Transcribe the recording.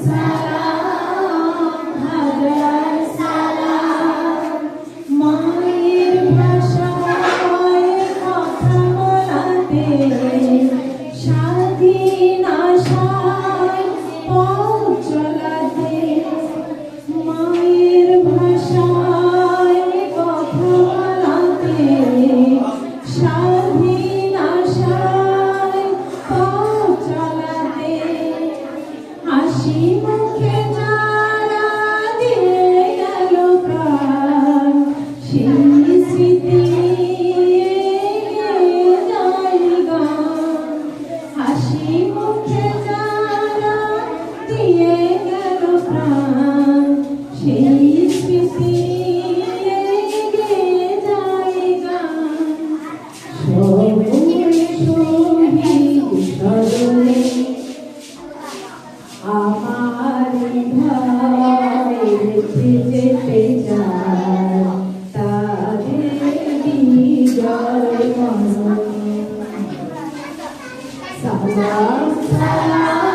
inside. team. Sarvam Sarvam